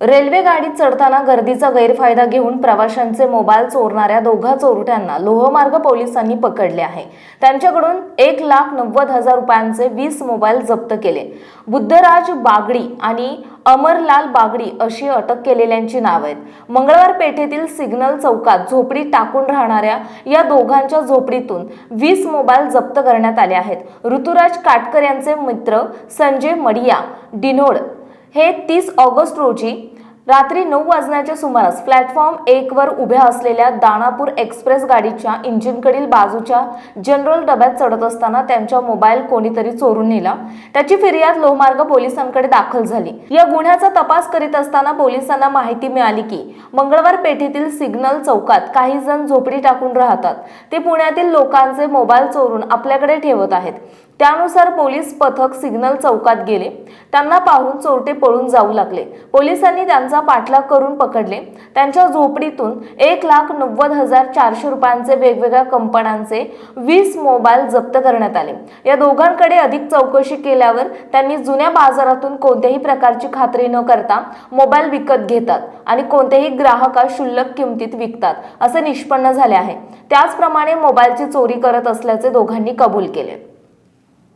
Railway गाडीत चढताना गर्दीचा गैरफायदा घेऊन प्रवाशांचे मोबाईल चोरणाऱ्या दोघा चोरट्यांना लोहमार्ग पोलिसांनी पकडले आहे. त्यांच्याकडून एक लाख नव्वद हजार रुपयांचे वीस मोबाईल जप्त केले. बुद्धराज बागडी आणि अमरलाल बागडी अशी अटक केलेल्यांची नाव आहेत. मंगळवार पेठेतील सिग्नल चौकात झोपडी टाकून राहणाऱ्या या दोघांच्या झोपडीतून वीस मोबाईल जप्त करण्यात आले आहेत. ऋतुराज काटकर यांचे मित्र संजय मडिया डिनोड हे तीस ऑगस्ट रोजी रात्री नऊ वाजण्याच्या सुमारास प्लॅटफॉर्म एक वर उभ्या असलेल्या दानापूर एक्सप्रेस गाडीच्या इंजिनकडील बाजूच्या जनरल डब्यात चढत असताना त्यांचा मोबाईल कोणीतरी चोरून नेला. त्याची फिर्याद लोहमार्ग पोलिसांकडे दाखल झाली. या गुन्ह्याचा तपास करीत असताना पोलिसांना माहिती मिळाली की मंगळवार पेठेतील सिग्नल चौकात काही जण झोपडी टाकून राहतात. ते पुण्यातील लोकांचे मोबाईल चोरून आपल्याकडे ठेवत आहेत. त्यानुसार पोलीस पथक सिग्नल चौकात गेले. त्यांना पाहून चोरटे पळून जाऊ लागले. पोलिसांनी त्यांचा पाठलाग करून पकडले. त्यांच्या झोपडीतून एक लाख नव्वद हजार चारशे रुपयांचे वेगवेगळ्या कंपन्यांचे वीस मोबाईल जप्त करण्यात आले. या दोघांकडे अधिक चौकशी केल्यावर त्यांनी जुन्या बाजारातून कोणत्याही प्रकारची खात्री न करता मोबाईल विकत घेतात आणि कोणत्याही ग्राहकास क्षुल्लक किमतीत विकतात असे निष्पन्न झाले आहे. त्याचप्रमाणे मोबाईलची चोरी करत असल्याचे दोघांनी कबूल केले.